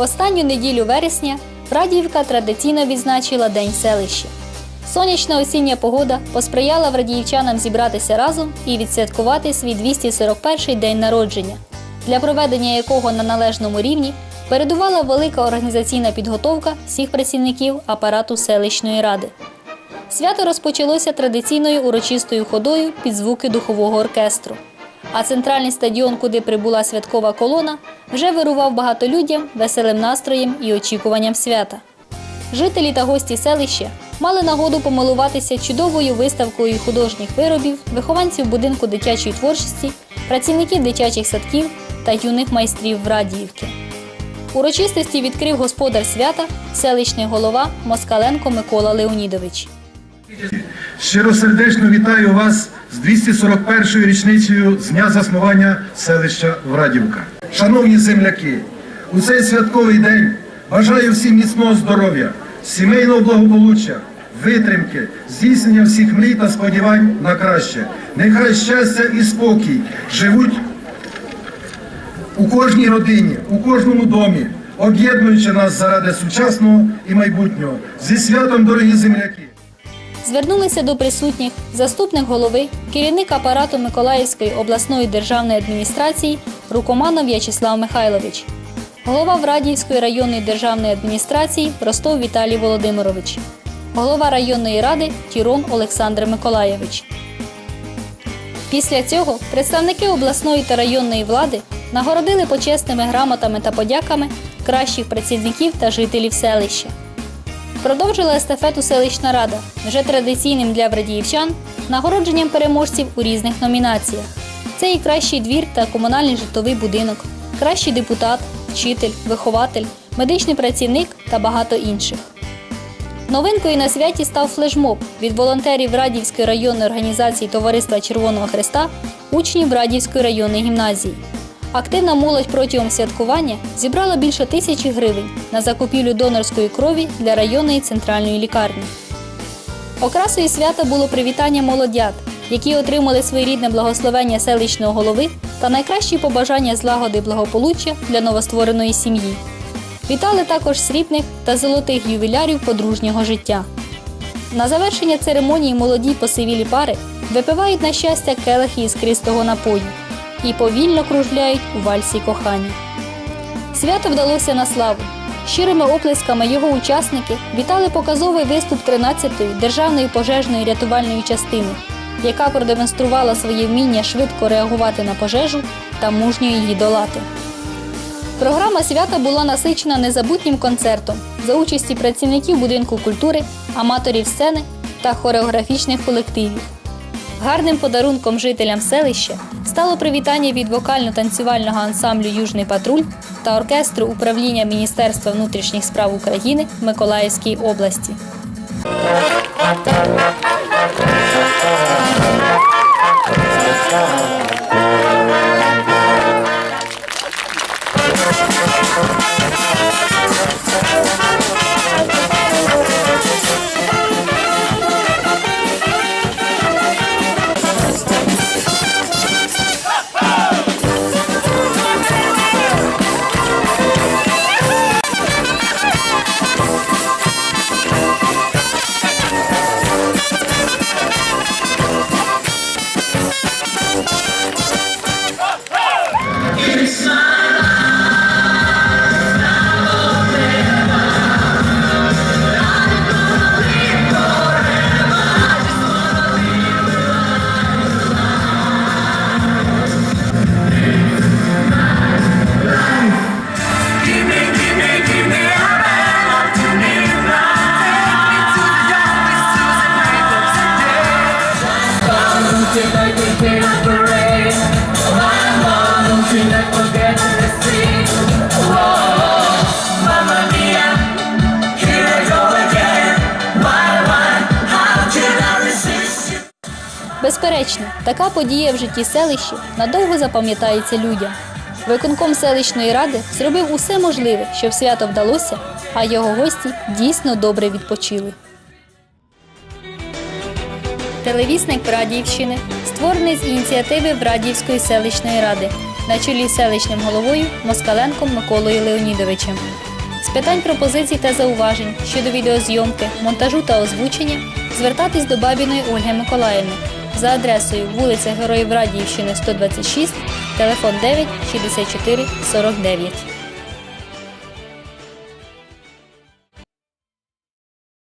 В останню неділю вересня Врадіївка традиційно відзначила День селища. Сонячна осіння погода посприяла врадіївчанам зібратися разом і відсвяткувати свій 241-й день народження, для проведення якого на належному рівні передувала велика організаційна підготовка всіх працівників апарату селищної ради. Свято розпочалося традиційною урочистою ходою під звуки духового оркестру. А центральний стадіон, куди прибула святкова колона, вже вирував багатолюдям, веселим настроєм і очікуванням свята. Жителі та гості селища мали нагоду помилуватися чудовою виставкою художніх виробів, вихованців будинку дитячої творчості, працівників дитячих садків та юних майстрів Врадіївки. Урочистості відкрив господар свята, селищний голова Москаленко Микола Леонідович. Щиросердечно вітаю вас з 241-ю річницею з дня заснування селища Врадівка. Шановні земляки, у цей святковий день бажаю всім міцного здоров'я, сімейного благополуччя, витримки, здійснення всіх мрій та сподівань на краще. Нехай щастя і спокій живуть у кожній родині, у кожному домі, об'єднуючи нас заради сучасного і майбутнього. Зі святом, дорогі земляки! Звернулися до присутніх заступник голови, керівник апарату Миколаївської обласної державної адміністрації Рукоманов В'ячеслав Михайлович, голова Врадіївської районної державної адміністрації Ростов Віталій Володимирович, голова районної ради Тірон Олександр Миколаєвич. Після цього представники обласної та районної влади нагородили почесними грамотами та подяками кращих працівників та жителів селища. Продовжила естафету селищна рада вже традиційним для врадіївчан нагородженням переможців у різних номінаціях. Це і кращий двір та комунальний житловий будинок, кращий депутат, вчитель, вихователь, медичний працівник та багато інших. Новинкою на святі став флешмоб від волонтерів Радівської районної організації Товариства Червоного Христа, учнів Радівської районної гімназії. Активна молодь протягом святкування зібрала більше тисячі гривень на закупівлю донорської крові для районної центральної лікарні. Окрасою свята було привітання молодят, які отримали своєрідне благословення селищного голови та найкращі побажання злагоди благополуччя для новоствореної сім'ї. Вітали також срібних та золотих ювілярів подружнього життя. На завершення церемонії молоді посивілі пари випивають на щастя келихи із кристого напою і повільно кружляють у вальсі кохання. Свято вдалося на славу. Щирими оплесками його учасники вітали показовий виступ 13-ї державної пожежної рятувальної частини, яка продемонструвала своє вміння швидко реагувати на пожежу та мужньо її долати. Програма свята була насичена незабутнім концертом за участі працівників будинку культури, аматорів сцени та хореографічних колективів. Гарним подарунком жителям селища стало привітання від вокально-танцювального ансамблю Южний патруль та оркестру управління Міністерства внутрішніх справ України Миколаївській області. Безперечно, така подія в житті селища надовго запам'ятається людям. Виконком селищної ради зробив усе можливе, щоб свято вдалося, а його гості дійсно добре відпочили. Телевісник Врадіївщини створений з ініціативи Врадіївської селищної ради на чолі з селищним головою Москаленком Миколою Леонідовичем. З питань пропозицій та зауважень щодо відеозйомки, монтажу та озвучення звертатись до Бабіної Ольги Миколаївни за адресою вулиця Героїв Радіївщини 126, телефон 9 64 49.